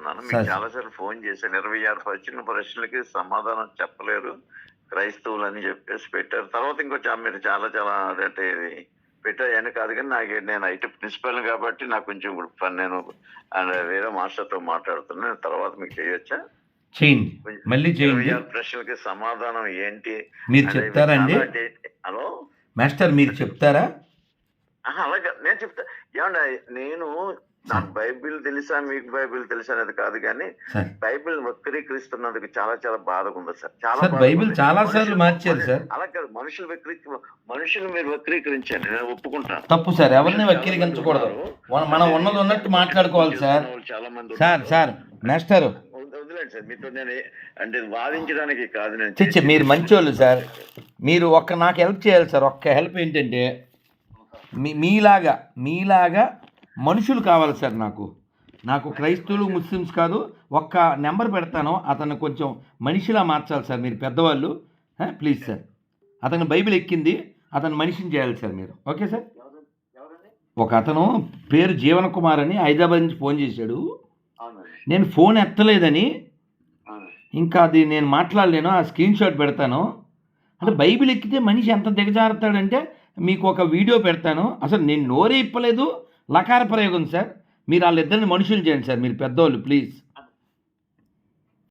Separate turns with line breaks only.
మాట్లాడుతున్నాను మీకు
సార్.
చాలాసార్లు ఫోన్ చేశాను ఇరవై ఆరు వచ్చిన ప్రశ్నలకి సమాధానం చెప్పలేరు. క్రైస్తవులు అని చెప్పేసి పెట్టారు. తర్వాత ఇంకొంచెం మీరు చాలా చాలా అంటే ఇది పెట్టాయని కాదు కానీ నాకు నేను ఐటీ ప్రిన్సిపల్ కాబట్టి నాకు కొంచెం ఇప్పుడు పని నేను వేరే మాస్టర్తో మాట్లాడుతున్నాను తర్వాత మీకు చేయొచ్చా?
చేయండి. మళ్ళీ చేయండి.
ప్రశ్నలకి సమాధానం ఏంటి?
మీరు చెప్తారండి
హలో?
మాస్టర్ మీరు చెప్తారా?
అలాగే. నేను చెప్తా. ఏమంటే నేను నాకు బైబిల్ తెలుసా మీకు బైబిల్ తెలుసా అనేది కాదు కానీ బైబిల్ వక్రీకరిస్తున్నందుకు చాలా చాలా బాధగా ఉంది సార్. చాలా
బైబిల్. చాలా సార్లు మార్చారు సార్.
అలా కాదు మనుషులు వక్రీ మనుషులు మీరు వక్రీకరించండి నేను ఒప్పుకుంటాను
తప్పు సార్ ఎవరిని వక్రీకరించకూడదు మన- ఉన్నది ఉన్నట్టు మాట్లాడుకోవాలి సార్.
చాలా మంది
సార్. Sir master.
వద- వదిలేండి సార్ మీతో నేను అంటే వాదించడానికి కాదు నేను
చిచ్చి మీరు మంచోళ్ళు సార్. మీరు ఒక్క నాకు హెల్ప్ చేయాలి సార్ ఒక్క హెల్ప్ ఏంటంటే మీ మీలాగా మీలాగా మనుషులు కావాలి సార్ నాకు. నాకు క్రైస్తవులు ముస్లిమ్స్ కాదు ఒక్క నెంబర్ పెడతాను. అతను కొంచెం మనిషిలా మార్చాలి సార్ మీరు పెద్దవాళ్ళు. Please sir. అతను బైబిల్ ఎక్కింది అతను మనిషిని చేయాలి సార్ మీరు. Okay sir? ఒక అతను పేరు జీవన కుమార్ అని హైదరాబాద్ నుంచి ఫోన్ చేశాడు. నేను ఫోన్ ఎత్తలేదని. ఇంకా అది నేను మాట్లాడలేను ఆ స్క్రీన్ షాట్ పెడతాను. అంటే బైబిల్ ఎక్కితే మనిషి ఎంత దిగజారుతాడంటే మీకు ఒక వీడియో పెడతాను. అసలు నేను నోరే ఇప్పలేదు లకార ప్రయోగం సార్. మీరు వాళ్ళిద్దరిని మనుషులు చేయండి సార్. మీరు పెద్దవాళ్ళు ప్లీజ్.